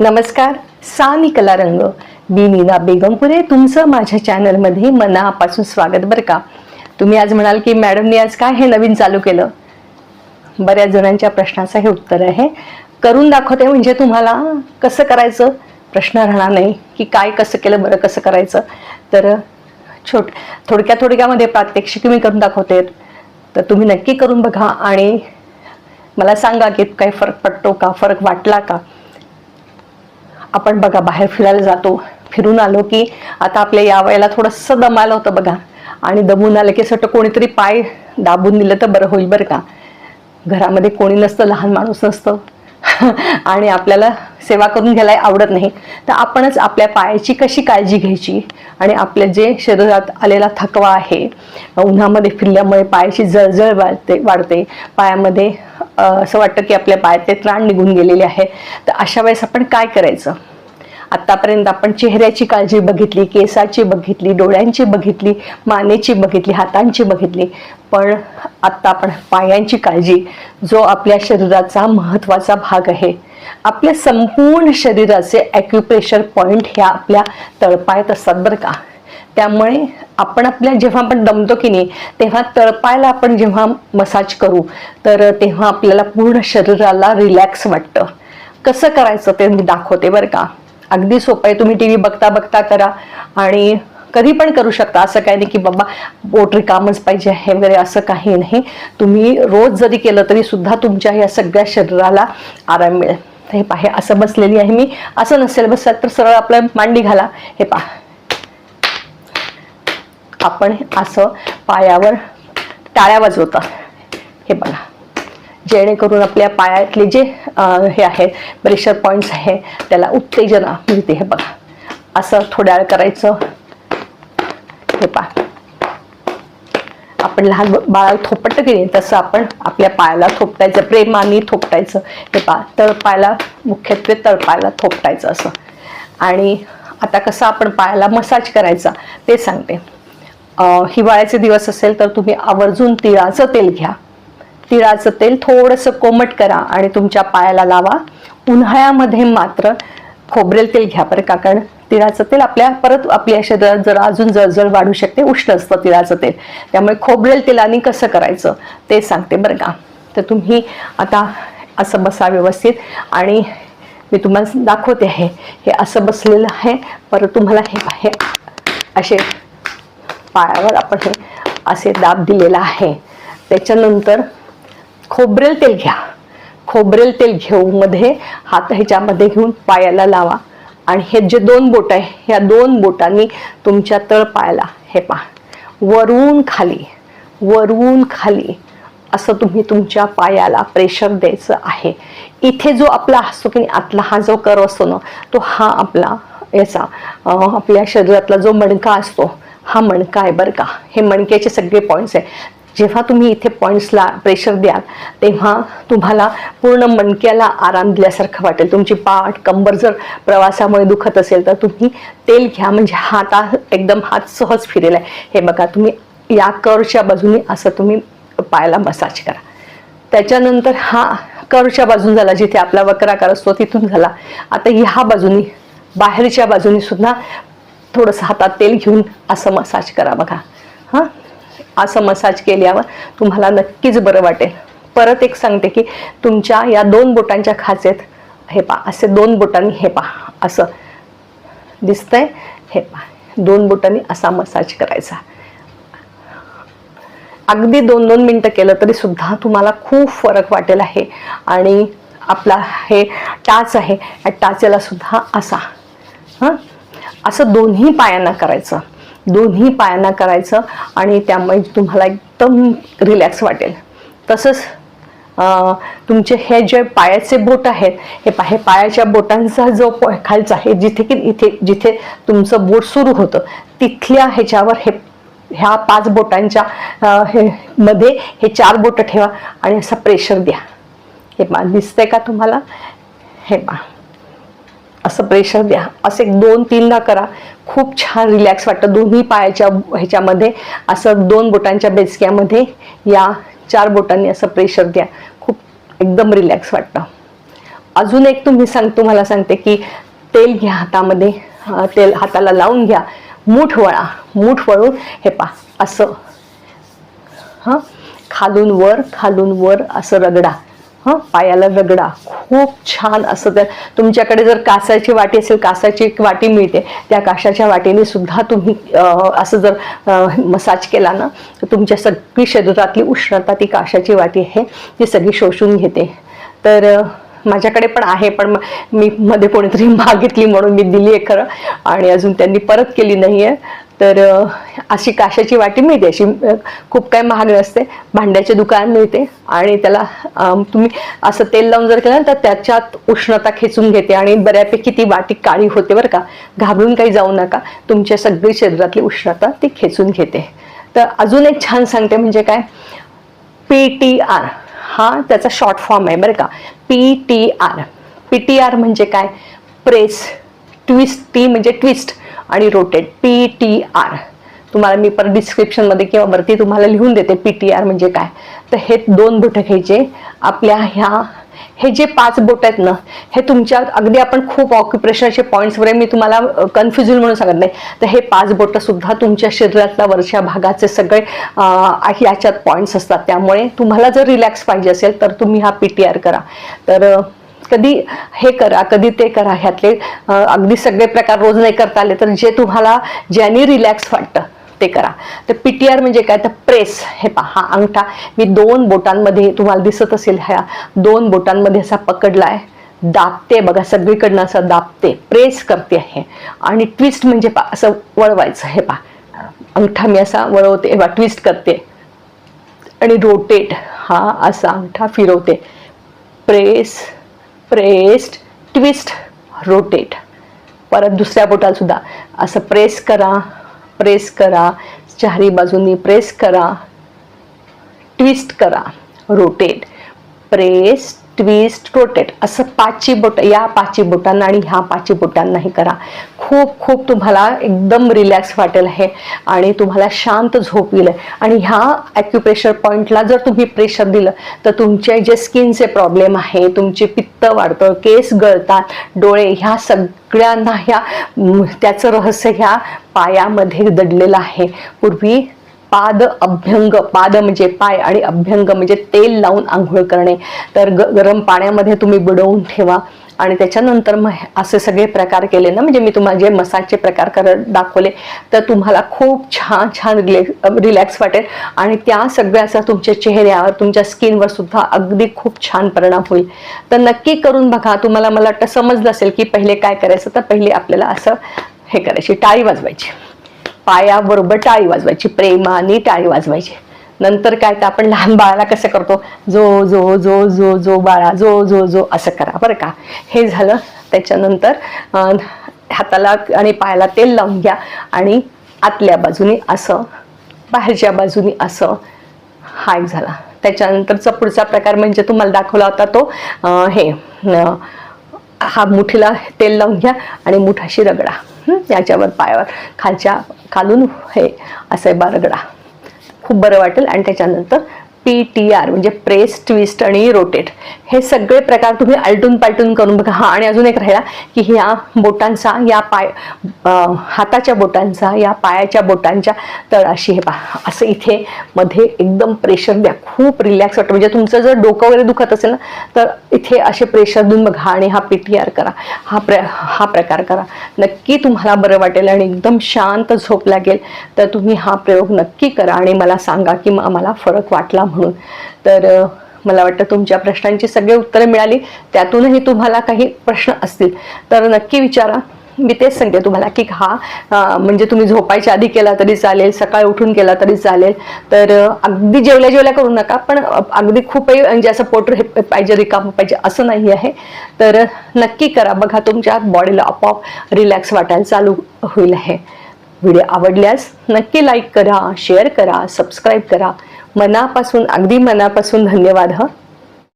नमस्कार सानी कला रंग मी नीना बेगमपुरे तुमचं माझ्या चॅनलमध्ये मनापासून स्वागत बरं का? तुम्ही आज म्हणाल की मॅडमनी आज काय हे नवीन चालू केलं? बऱ्याच जणांच्या प्रश्नाचं हे उत्तर आहे. करून दाखवते म्हणजे तुम्हाला कसं करायचं? प्रश्न राहणार नाही की काय कसं केलं बरं कसं करायचं. तर छोट थोडक्या थोडक्यामध्ये प्रात्यक्षिक मी करून दाखवते. तर तुम्ही नक्की करून बघा आणि मला सांगा की काही फरक पडतो का फरक वाटला का? आपण बघा बाहेर फिरायला जातो फिरून आलो की आता आपल्या या वयाला थोडंसं दमायला होतं बघा. आणि दमून आलं की असं कोणीतरी पाय दाबून दिलं तर बरं होईल बरं का. घरामध्ये कोणी नसतं लहान माणूस नसतं. आणि आपल्याला सेवा करून घ्यायला आवडत नाही. तर आपणच आपल्या पायाची कशी काळजी घ्यायची? आणि आपल्या जे शरीरात आलेला थकवा आहे उन्हामध्ये फिरल्यामुळे पायाची जळजळ वाढते वाढते. पायामध्ये असं वाटतं की आपल्या पायातले त्राण निघून गेलेले आहे. तर अशा वेळेस आपण काय करायचं? आतापर्यंत आपण चेहऱ्याची काळजी बघितली केसाची बघितली डोळ्यांची बघितली मानेची बघितली हातांची बघितली. पण आत्ता आपण पायांची काळजी जो आपल्या शरीराचा महत्त्वाचा भाग आहे. आपल्या संपूर्ण शरीराचे ॲक्युप्रेशर पॉईंट ह्या आपल्या तळपायात असतात बरं का. त्यामुळे आपण आपल्या जेव्हा आपण दमतो की नाही तेव्हा तळपायला आपण जेव्हा मसाज करू तर तेव्हा आपल्याला पूर्ण शरीराला रिलॅक्स वाटतं. कसं करायचं ते मी दाखवते बरं का. अगदी सोपं आहे. तुम्ही टी व्ही बघता बघता करा. आणि कधी पण करू शकता. असं काही नाही की बाबा पोट रिकामच पाहिजे आहे वगैरे असं काही नाही. तुम्ही रोज जरी केलं तरी सुद्धा तुमच्या या सगळ्या शरीराला आराम मिळेल. हे पहा हे असं बसलेली आहे मी. असं नसेल बसत तर सरळ आपलं मांडी घाला. हे पहा. आपण असं पायावर टाळ्या वाजवता. जेणेकरून आपल्या पायातले जे हे आहे प्रेशर पॉईंट्स आहे त्याला उत्तेजना मिळते. हे बघा. असं थोड्या वेळ करायचं. हे पहा. आपण लहान बाळाला थोपटतं की नाही तसं आपण आपल्या पायाला थोपटायचं. प्रेमाने थोपटायचं. हे पहा. तळपायला मुख्यत्वे तळपायाला थोपटायचं असं. आणि आता कसं आपण पायाला मसाज करायचा ते सांगते. हिवाळ्याचे दिवस असेल तर तुम्ही आवर्जून तिळाचं तेल घ्या. तिळाचं तेल थोडंसं कोमट करा आणि तुमच्या पायाला लावा. उन्हाळ्यामध्ये मात्र खोबरेल तेल घ्या बरं का कारण तिळाचं तेल आपल्या परत आपल्या शरीरात जरा अजून जळजळ वाढू शकते उष्ण असतं तिळाचं तेल. त्यामुळे खोबरेल तेलाने कसं करायचं ते सांगते बरं का. तर तुम्ही आता असं बसा व्यवस्थित आणि मी तुम्हाला दाखवते आहे. हे असं बसलेलं आहे. परत तुम्हाला हे हे असे पायावर आपण हे असे दाब दिलेला आहे. त्याच्यानंतर खोबरेल तेल घ्या. खोबरेल तेल घेऊ मध्ये हात ह्याच्यामध्ये घेऊन पायाला लावा. आणि हे जे दोन बोट आहे ह्या दोन बोटांनी तुमच्या तळ पायाला हे पहा. वरून खाली वरून खाली असं तुम्ही तुमच्या पायाला प्रेशर द्यायचं आहे. इथे जो आपला असतो की नाही आतला हा जो कर असतो ना तो हा आपला याचा आपल्या शरीरातला जो मणका असतो हा मणका आहे बरं का. हे मणक्याचे सगळे पॉईंट्स आहे. जेव्हा तुम्ही इथे पॉईंट्सला प्रेशर द्याल तेव्हा तुम्हाला पूर्ण मणक्याला आराम दिल्यासारखं वाटेल. तुमची पाठ कंबर जर प्रवासामुळे दुखत असेल तर तुम्ही तेल घ्या. म्हणजे हाता एकदम हात सहज फिरेल आहे. हे बघा तुम्ही या करच्या बाजूने असं तुम्ही पायाला मसाज करा. त्याच्यानंतर हा करच्या बाजून झाला जिथे आपला वक्राकार असतो तिथून झाला. आता ह्या बाजूनी बाहेरच्या बाजूनी सुद्धा थोडंसं हातात तेल घेऊन असं मसाज करा बघा. हां? असं मसाज केल्यावर तुम्हाला नक्कीच बरं वाटेल. परत एक सांगते की तुमच्या या दोन बोटांच्या खाचेत हे पा असे दोन बोटांनी हे पा असं दिसतंय. हे पा दोन बोटांनी असा मसाज करायचा. अगदी दोन दोन मिनटं केलं तरी सुद्धा तुम्हाला खूप फरक वाटेल आहे. आणि आपला हे टाच आहे या टाचेला सुद्धा असा हां? असं दोन्ही पायांना करायचं. दोन्ही पायांना करायचं आणि त्यामुळे तुम्हाला एकदम रिलॅक्स वाटेल. तसंच तुमचे हे जे पायाचे बोट आहेत हे पा हे पायाच्या बोटांचा जो खालचा आहे जिथे की इथे जिथे तुमचं बोट सुरू होतं तिथल्या ह्याच्यावर हे ह्या पाच बोटांच्या हे मध्ये हे चार बोटं ठेवा आणि असं प्रेशर द्या. हे पा दिसतंय का तुम्हाला? हे पा असं प्रेशर द्या. असं एक दोन तीनदा करा. खूप छान रिलॅक्स वाटतं. दोन्ही पायाच्या ह्याच्यामध्ये असं दोन बोटांच्या बेचक्यामध्ये या चार बोटांनी असं प्रेशर द्या. खूप एकदम रिलॅक्स वाटतं. अजून एक तुम्ही सांग तुम्हाला सांगते की तेल घ्या हातामध्ये. तेल हाताला लावून घ्या. मूठ वळा. मूठ वळून हे पा असं. हां? खालून वर खालून वर असं रगडा. हां? पायाला रगडा. खूप छान असं तर तुमच्याकडे जर कासाची वाटी असेल कासाची एक वाटी मिळते त्या काशाच्या वाटीने सुद्धा तुम्ही असं जर मसाज केला ना तर तुमच्या सगळी शरीरातली उष्णता ती काशाची वाटी आहे ती सगळी शोषून घेते. तर माझ्याकडे पण आहे पण मी मध्ये कोणीतरी मागितली म्हणून मी दिली आहे खरं आणि अजून त्यांनी परत केली नाही आहे तर अशी काशाची वाटी मिळते. अशी खूप काय महाग नसते भांड्याचे दुकान मिळते आणि त्याला तुम्ही असं तेल लावून जर केलं तर त्याच्यात उष्णता खेचून घेते आणि बऱ्यापैकी ती वाटी काळी होते बरं का. घाबरून काही जाऊ नका. तुमच्या सगळी शरीरातली उष्णता ती खेचून घेते. तर अजून एक छान सांगते म्हणजे काय? P T R. हा त्याचा शॉर्ट फॉर्म आहे बरं का. P T R. P T R म्हणजे काय? प्रेस ट्विस्ट टी म्हणजे ट्विस्ट आणि रोटेट पी टी आर तुम्हाला मी परत डिस्क्रिप्शनमध्ये किंवा वरती तुम्हाला लिहून देते पी टी आर म्हणजे काय. तर हे दोन बोटं घ्यायचे. आपल्या ह्या हे जे पाच बोट आहेत ना हे तुमच्या अगदी आपण खूप ऑक्युप्रेशनचे पॉईंट्स वगैरे मी तुम्हाला कन्फ्युजन म्हणून सांगत नाही. तर हे पाच बोटं सुद्धा तुमच्या शरीरातल्या वरच्या भागाचे सगळे याच्यात पॉईंट्स असतात. त्यामुळे तुम्हाला जर रिलॅक्स पाहिजे असेल तर तुम्ही हा पी टी आर करा. तर कधी हे करा कधी ते करा ह्यातले अगदी सगळे प्रकार रोज नाही करता आले तर जे तुम्हाला ज्यानी रिलॅक्स वाटतं ते करा. तर पी टी आर म्हणजे काय? तर प्रेस हे पहा हा अंगठा मी दोन बोटांमध्ये तुम्हाला दिसत असेल ह्या दोन बोटांमध्ये असा पकडला आहे दाबते बघा सगळीकडनं असं दाबते. प्रेस करते आहे आणि ट्विस्ट म्हणजे पा असं वळवायचं. हे पा अंगठा मी असा वळवते. बा ट्विस्ट करते. आणि रोटेट हा असा अंगठा फिरवते. प्रेस प्रेस्ड ट्विस्ट रोटेट परत दुसऱ्या बोटाला सुद्धा. असं प्रेस करा प्रेस करा. चारी बाजूंनी प्रेस करा. ट्विस्ट करा. रोटेट प्रेस ट्विस्ट रोटेट असं पाचही बोट या पाचही बोटांना आणि ह्या पाचही बोटांनाही करा. खूप खूप तुम्हाला एकदम रिलॅक्स वाटेल आहे आणि तुम्हाला शांत झोप येईल. आणि ह्या ॲक्युप्रेशर पॉईंटला जर तुम्ही प्रेशर दिलं तर तुमचे जे स्किनचे प्रॉब्लेम आहे तुमचे पित्त वाढतं केस गळतात डोळे ह्या सगळ्यांना ह्या त्याचं रहस्य ह्या पायामध्ये दडलेलं आहे. पूर्वी पाद अभ्यंग पाद म्हणजे पाय आणि अभ्यंग म्हणजे तेल लावून आंघोळ करणे. तर ग गरम पाण्यामध्ये तुम्ही बुडवून ठेवा. आणि त्याच्यानंतर मग असे सगळे प्रकार केले ना म्हणजे मी तुम्हाला जे मसाजचे प्रकार करत दाखवले तर तुम्हाला खूप छान छान रिले रिलॅक्स वाटेल. आणि त्या सगळ्याचा तुमच्या चेहऱ्यावर तुमच्या स्किनवर सुद्धा अगदी खूप छान परिणाम होईल. तर नक्की करून बघा. तुम्हाला मला वाटतं समजलं असेल की पहिले काय करायचं तर पहिले आपल्याला असं हे करायची टाळी वाजवायची. पायाबरोबर टाळी वाजवायची प्रेमाने टाळी वाजवायची. नंतर काय तर आपण लहान बाळाला कसं करतो? जो जो जो जो जो बाळा जो जो जो असं करा बरं का? हे झालं. त्याच्यानंतर हाताला आणि पायाला तेल लावून घ्या आणि आतल्या बाजूने असं बाहेरच्या बाजूने असं हा एक झाला. त्याच्यानंतरचा पुढचा प्रकार म्हणजे तुम्हाला दाखवला होता तो हे हा मुठीला तेल लावून घ्या आणि मुठाशी रगडा. याच्यावर पायावर खालच्या खालून हे असे बारगडा. खूप बरं वाटेल आणि त्याच्यानंतर पी टी आर म्हणजे प्रेस ट्विस्ट आणि रोटेट हे सगळे प्रकार तुम्ही आलटून पालटून करून बघा. हा आणि अजून एक राहिला की ह्या बोटांचा या पाय हाताच्या बोटांचा या पायाच्या बोटांच्या तळाशी हे पहा. असं इथे मध्ये एकदम प्रेशर द्या. खूप रिलॅक्स वाटतं. म्हणजे तुमचं जर डोकं वगैरे दुखत असेल ना तर इथे असे प्रेशर देऊन बघा आणि हा पी टी आर करा. हा प्र हा प्रकार करा. नक्की तुम्हाला बरं वाटेल आणि एकदम शांत झोप लागेल. तर तुम्ही हा प्रयोग नक्की करा आणि मला सांगा की म- मला फरक वाटला म्हणून तर मला वाटतं तुमच्या प्रश्नांची सगळी उत्तरं मिळाली. त्यातूनही तुम्हाला काही प्रश्न असतील. तर नक्की विचारा. मी तेच सांगते तुम्हाला की हा म्हणजे तुम्ही झोपायच्या आधी केला तरी चालेल सकाळी उठून केला तरी चालेल. तर अगदी जेवल्या जेवल्या करू नका पण अगदी खूपही म्हणजे असं पोट हे पाहिजे रिकाम पाहिजे असं नाही आहे. तर नक्की करा. बघा तुमच्या बॉडीला आपोआप रिलॅक्स वाटायला चालू होईल आहे व्हिडिओ आवडल्यास नक्की लाईक करा शेअर करा सबस्क्राईब करा. मनापासून अगदी मनापासून धन्यवाद हं.